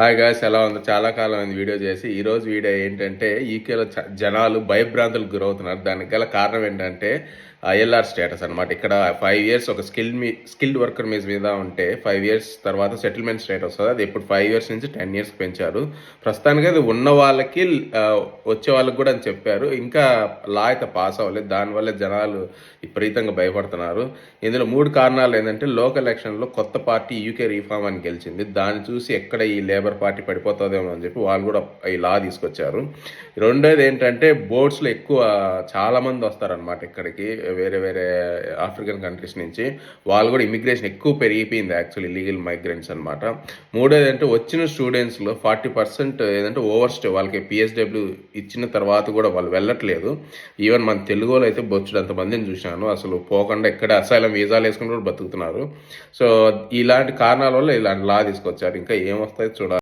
Hi guys ఎలా ఉంది? చాలా కాలం అయింది వీడియో చేసి. ఈరోజు వీడియో ఏంటంటే ఈకేలో చ- జనాలు భయభ్రాంతులకు గురవుతున్నారు. దానికి గల కారణం ఏంటంటే ఐఎల్ఆర్ స్టేటస్ అనమాట ఇక్కడ ఫైవ్ ఇయర్స్ ఒక స్కిల్ మీ స్కిల్డ్ వర్కర్ మీద మీద ఉంటే ఫైవ్ ఇయర్స్ తర్వాత సెటిల్మెంట్ స్టేటస్ వస్తుంది. అది ఇప్పుడు ఫైవ్ ఇయర్స్ నుంచి టెన్ ఇయర్స్ పెంచారు. ప్రస్తుతానికి అది ఉన్న వాళ్ళకి వచ్చే వాళ్ళకి కూడా అని చెప్పారు. ఇంకా లా అయితే పాస్ అవ్వలేదు. దానివల్ల జనాలు విపరీతంగా భయపడుతున్నారు. ఇందులో మూడు కారణాలు ఏంటంటే లోకల్ ఎలక్షన్లో కొత్త పార్టీ యూకే రీఫార్మ్ అని గెలిచింది. దాన్ని చూసి ఎక్కడ ఈ లేబర్ పార్టీ పడిపోతుందేమో అని చెప్పి వాళ్ళు కూడా ఈ లా తీసుకొచ్చారు. రెండోది ఏంటంటే బోర్డ్స్లో ఎక్కువ చాలామంది వస్తారనమాట ఇక్కడికి. వేరే వేరే ఆఫ్రికన్ కంట్రీస్ నుంచి వాళ్ళు కూడా ఇమిగ్రేషన్ ఎక్కువ పెరిగిపోయింది యాక్చువల్లీ లీగల్ మైగ్రెంట్స్ అనమాట మూడోది అంటే వచ్చిన స్టూడెంట్స్లో ఫార్టీ పర్సెంట్ ఏదంటే ఓవర్ స్టే వాళ్ళకి పిఎస్డబ్ల్యూ ఇచ్చిన తర్వాత కూడా వాళ్ళు వెళ్ళట్లేదు. ఈవెన్ మన తెలుగులో అయితే బొచ్చుడు అంతమందిని చూశాను. అసలు పోకుండా ఎక్కడ అసైలం వీసాలు వేసుకుని కూడా బతుకుతున్నారు. సో ఇలాంటి కారణాల వల్ల ఇలాంటి లా తీసుకొచ్చారు. ఇంకా ఏమొస్తాయి చూడాలి.